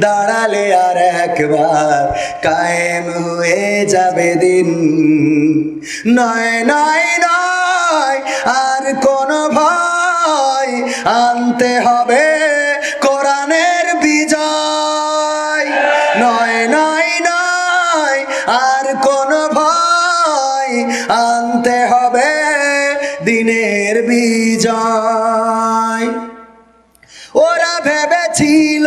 দাঁড়ালে আর একবার কায়েম হয়ে যাবে দিন। নয় নয় নয়, আর কোন ভয় আনতে হবে কোরআনের বিজয়। নয় নয় নয়, আর কোন ভয় আনতে হবে দিনের বিজয়। ওরা ভেবেছিল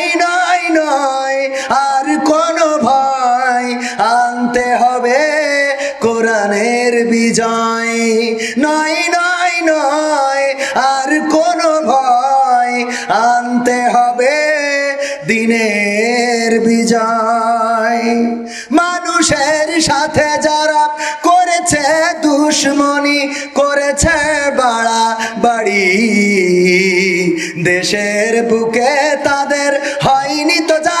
কোরআনের বিজয়। নয় নয় নয়, আর কোনো ভয় আনতে হবে দিনের বিজয়। মানুষের সাথে যারা করেছে দুশ্মনী, করেছে বাড়া বাড়ি দেশের বুকে তাদের হয়নি তো জায়গা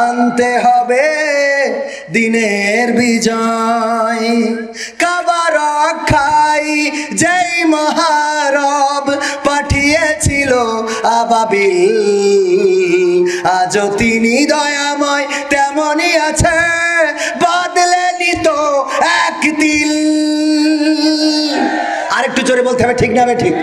আনতে হবে দিনের বিজয়। কাবার খাই যেই মহারব পাঠিয়েছিল আবাবিল, আজও তিনি দয়াময় তেমনই আছে, বদলে নিত এক দিল আরেকটু জোরে বলতে হবে, ঠিক না ঠিক?